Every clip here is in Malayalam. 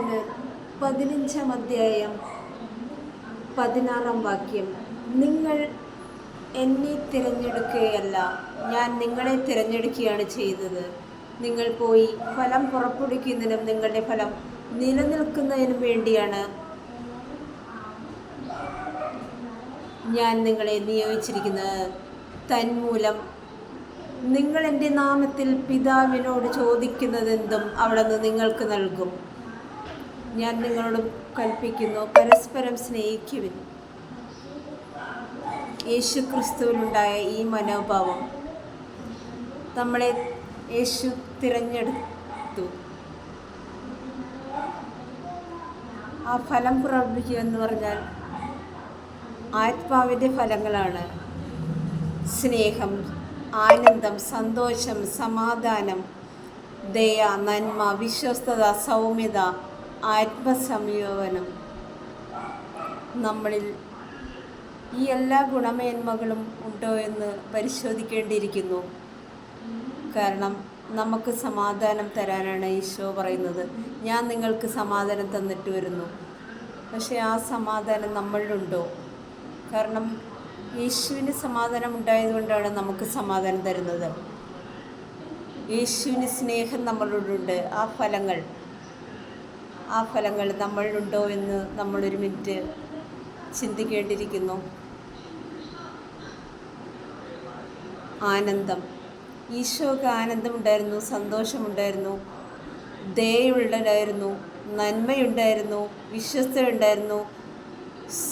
ഇരുപത്തഞ്ചാം അധ്യായം പതിനാറാം വാക്യം. നിങ്ങൾ എന്നെ തിരഞ്ഞെടുക്കുകയല്ല ഞാൻ നിങ്ങളെ തിരഞ്ഞെടുക്കുകയാണ് ചെയ്തത്. നിങ്ങൾ പോയി ഫലം പുറപ്പെടുവിക്കുന്നതിനും നിങ്ങളുടെ ഫലം നിലനിൽക്കുന്നതിനും വേണ്ടിയാണ് ഞാൻ നിങ്ങളെ നിയോഗിച്ചിരിക്കുന്നത്. തന്മൂലം നിങ്ങൾ എന്റെ നാമത്തിൽ പിതാവിനോട് ചോദിക്കുന്നതെന്തും അവിടെ നിന്ന് നിങ്ങൾക്ക് നൽകും. ഞാൻ നിങ്ങളോട് കൽപ്പിക്കുന്നു പരസ്പരം സ്നേഹിക്കുവിൻ. യേശു ക്രിസ്തുവിനുണ്ടായ ഈ മനോഭാവം നമ്മളെ യേശു തിരഞ്ഞെടുത്തു. ആ ഫലം പ്രവർത്തിക്കുക എന്ന് പറഞ്ഞാൽ ആത്മാവിന്റെ ഫലങ്ങളാണ്. സ്നേഹം ആനന്ദം സന്തോഷം സമാധാനം ദയ നന്മ വിശ്വസ്തത സൗമ്യത ആത്മസംയോജനം. നമ്മളിൽ ഈ എല്ലാ ഗുണമേന്മകളും ഉണ്ടോ എന്ന് പരിശോധിക്കേണ്ടിയിരിക്കുന്നു. കാരണം നമുക്ക് സമാധാനം തരാനാണ് ഈശോ പറയുന്നത്. ഞാൻ നിങ്ങൾക്ക് സമാധാനം തന്നിട്ട് വരുന്നു. പക്ഷേ ആ സമാധാനം നമ്മളിലുണ്ടോ? കാരണം യേശുവിന് സമാധാനം ഉണ്ടായതുകൊണ്ടാണ് നമുക്ക് സമാധാനം തരുന്നത്. യേശുവിന് സ്നേഹം നമ്മളോടുണ്ട് ആ ഫലങ്ങൾ ആ ഫലങ്ങൾ നമ്മളിലുണ്ടോ എന്ന് നമ്മളൊരു മിനിറ്റ് ചിന്തിക്കേണ്ടിയിരിക്കുന്നു. ആനന്ദം. ഈശോക്ക് ആനന്ദമുണ്ടായിരുന്നു സന്തോഷമുണ്ടായിരുന്നു ദയുള്ളതായിരുന്നു നന്മയുണ്ടായിരുന്നു വിശ്വസ്തയുണ്ടായിരുന്നു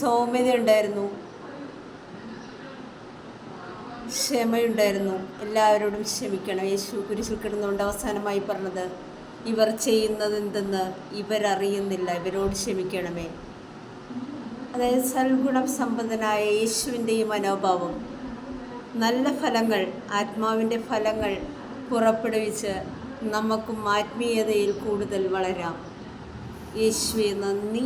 സൗമ്യതയുണ്ടായിരുന്നു ക്ഷമയുണ്ടായിരുന്നു. എല്ലാവരോടും ക്ഷമിക്കണം. യേശു കുരിശിൽ കിടന്നുകൊണ്ട് അവസാനമായി പറഞ്ഞത് ഇവർ ചെയ്യുന്നത് എന്തെന്ന് ഇവരറിയുന്നില്ല. ഇവരോട് ക്ഷമിക്കണമേ. അതായത് സൽഗുണം സമ്പന്നനായ യേശുവിന്റെ ഈ മനോഭാവം. നല്ല ഫലങ്ങൾ ആത്മാവിന്റെ ഫലങ്ങൾ പുറപ്പെടുവിച്ച് നമുക്കും ആത്മീയതയിൽ കൂടുതൽ വളരാം. യേശുവെ നന്ദി.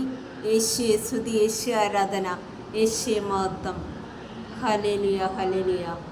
യേശുവെ സ്തുതി. യേശു ആരാധന. യേശുവെ മഹത്വം. Hallelujah hallelujah